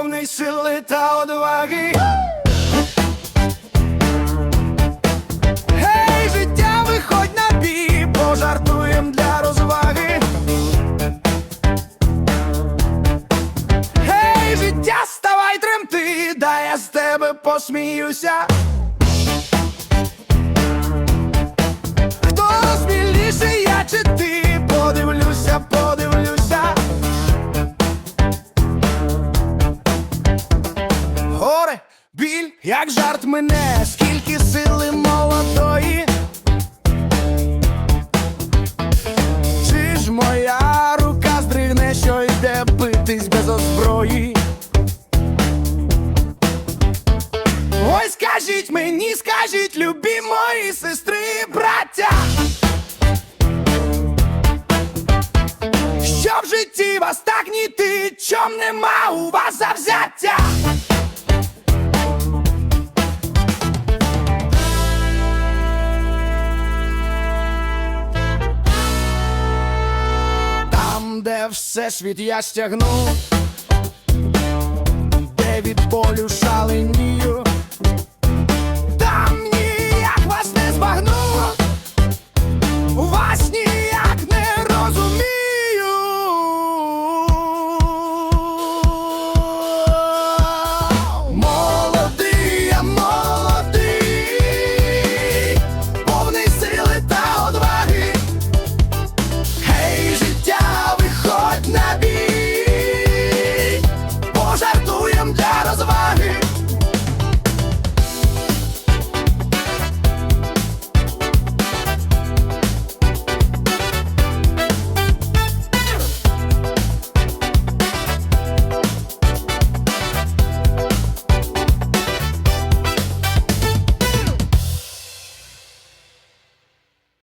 повний сили та одваги. Гей, життя, виходь на бій, пожартуєм для розваги. Гей, життя, ставай тремти, да я з тебе посміюся. Біль, як жарт мене, скільки сили молодої. Чи ж моя рука здригне, що йде битись без озброї? Ой, скажіть мені, скажіть, любі мої сестри браття. Що в житті вас так ніти, чом нема у вас завзяття? Де всесвіт я стягну, де від болю шалені